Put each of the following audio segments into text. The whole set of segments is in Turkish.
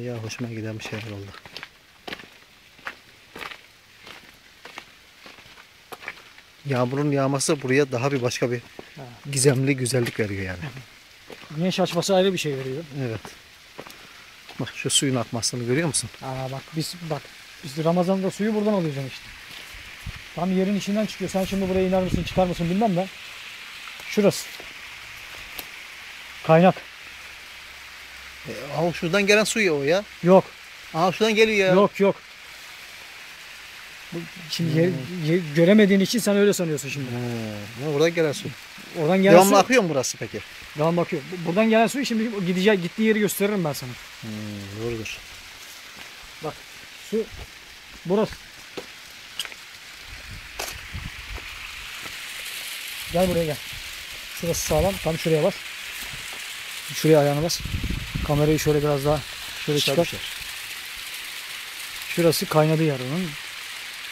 Ya hoşuma giden bir şeyler oldu. Yağmurun yağması buraya daha bir başka bir Ha. gizemli güzellik veriyor yani. Güneş açması ayrı bir şey veriyor. Evet. Bak şu suyun akmasını görüyor musun? Aa bak biz bak biz Ramazan'da suyu buradan alıyoruz işte. Tam yerin içinden çıkıyor. Sen şimdi buraya iner misin çıkar mısın bilmem de. Şurası. Kaynak. E, aha şuradan gelen su ya o ya. Yok. Aha şuradan geliyor ya. Yok yok. Bu- Şimdi yer- yer- göremediğin için sen öyle sanıyorsun şimdi. He, oradan gelen su. Oradan gelen Devamlı su. akıyor mu burası peki? Devam bakıyor. Bu- Buradan gelen suyu şimdi gideceği gittiği yeri gösteririm ben sana. Hmm, doğrudur. Bak su burası. Gel buraya gel. Şurası sağlam. Tam şuraya bas. Şuraya ayağını bas. Kamerayı şöyle biraz daha şöyle Aşağı çıkar. düşer. Şurası kaynadı yer onun.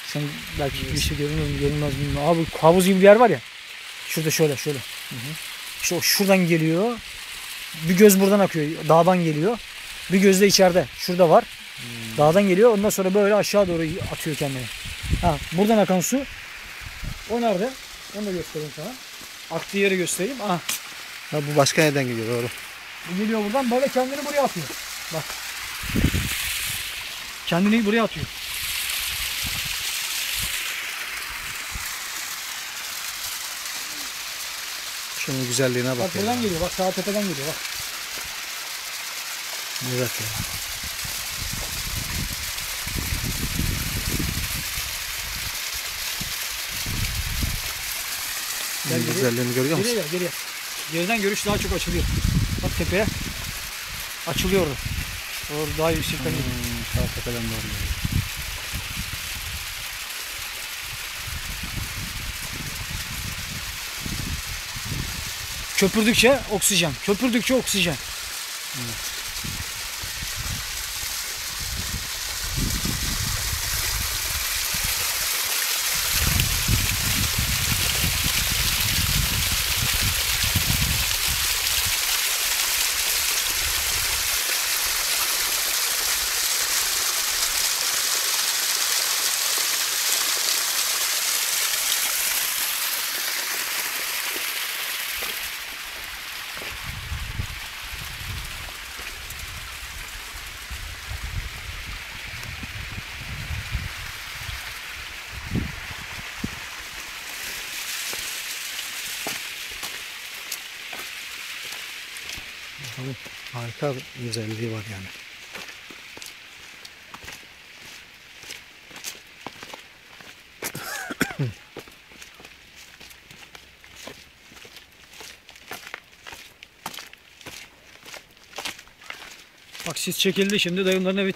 Sen belki bir şey görünür mü görünmez mi? Abi havuz gibi bir yer var ya. Şurada şöyle şöyle. İşte o şuradan geliyor. Bir göz buradan akıyor. Dağdan geliyor. Bir göz de içeride. Şurada var. Dağdan geliyor. Ondan sonra böyle aşağı doğru atıyor kendini. Ha, buradan akan su. O nerede? Onu da göstereyim sana. Aktığı yeri göstereyim. Aha, Ha, bu başka yerden geliyor doğru. Bu geliyor buradan böyle kendini buraya atıyor. Bak. Kendini buraya atıyor. Şunun güzelliğine bak. Bak ya. geliyor. Bak sağ tepeden geliyor. Bak. Evet ya. Gel güzelliğini görüyor musun? Geriye gel geriye. Geriden görüş daha çok açılıyor. Bak tepeye. Açılıyor orada. Daha yüksekten geliyor. Hmm, sağ tepeden doğru geliyor. Köpürdükçe oksijen. Köpürdükçe oksijen. Bakalım. Harika bir güzelliği var yani. Bak sis çekildi şimdi dayımların evi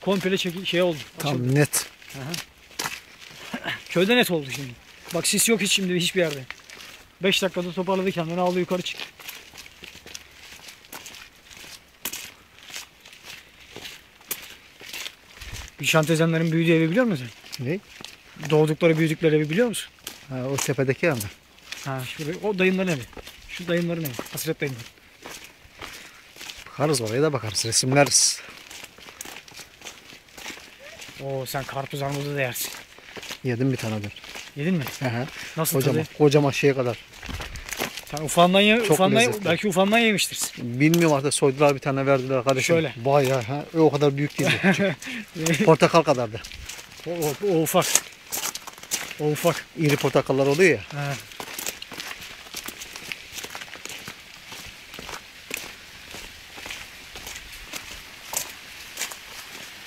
komple çekil şey oldu. Açıldı. Tam net. Köyde net oldu şimdi. Bak sis yok hiç şimdi hiçbir yerde. 5 dakikada toparladı kendini aldı yukarı çıktı. Gülşen teyzemlerin büyüdüğü evi biliyor musun Ne? sen? Doğdukları büyüdükleri evi biliyor musun? Ha, o tepedeki ama. Ha, şuraya, o dayımların evi. Şu dayımların evi. Hasret dayımlar. Bakarız oraya da bakarız. Resimleriz. Oo sen karpuz armudu da yersin. Yedim bir tane dün. Yedin mi? Aha. Nasıl Kocaman, tadı? kocaman şeye kadar. Sen ufandan, ye, Çok ufandan lezzetli. belki ufandan yemiştirsin. Bilmiyorum artık soydular bir tane verdiler kardeşim. Şöyle. Bayağı ha. O kadar büyük değildi. Portakal kadardı. o, o, o ufak. O ufak. İri portakallar oluyor ya. Ha.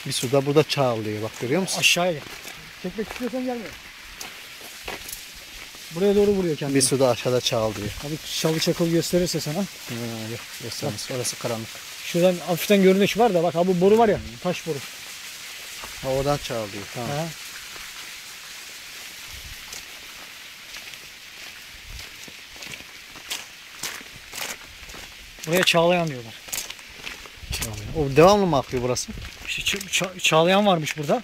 Bir suda burada çağlıyor bak görüyor musun? Aşağıya. Çekmek istiyorsan gelme. Buraya doğru vuruyor kendini. Bir suda aşağıda çağlıyor. Abi çalı çakıl gösterirse sana. Ha, yok göstermez. Orası karanlık. Şuradan hafiften görünüş var da bak ha bu boru var ya. Taş boru. Ha, oradan çağlıyor. Tamam. Ha. Buraya çağlayan diyorlar. Çağlıyor. O devamlı mı akıyor burası? İşte ça- çağlayan varmış burada.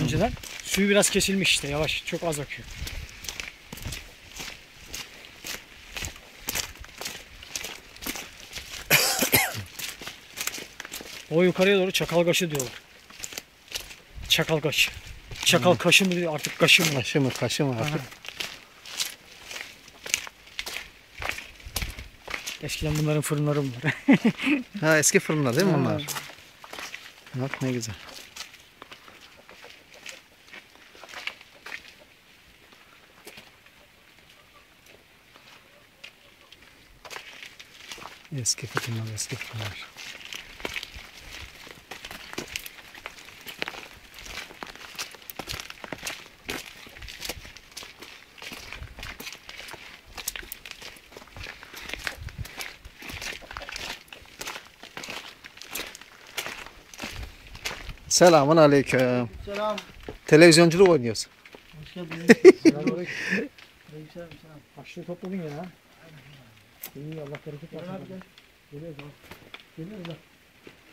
Önceden. Suyu biraz kesilmiş işte yavaş çok az akıyor. O yukarıya doğru çakal kaşı diyorlar. Çakal kaşı. Çakal kaşı mı diyor artık kaşı mı? Kaşı mı kaşı mı artık. Eskiden bunların fırınları bunlar. Ha eski fırınlar değil mi Ha. bunlar? Bak ne güzel. Eski fırınlar, eski fırınlar. Selamun aleyküm. Selam. Televizyonculuk oynuyoruz. Hoş geldiniz. Açlığı topladın ya ha. İyi Allah bereket versin. Geliyoruz abi. Geliyoruz bak.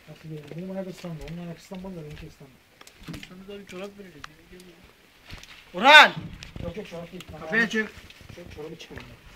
Nasıl geliyor? Benim ayak ıslandı. Onun ayak ıslanmadı da benimki ıslandı. Sana da bir çorap vereceğiz. Orhan! Yok yok çorap değil. Kafeye çık. Çorap- Çorabı ben.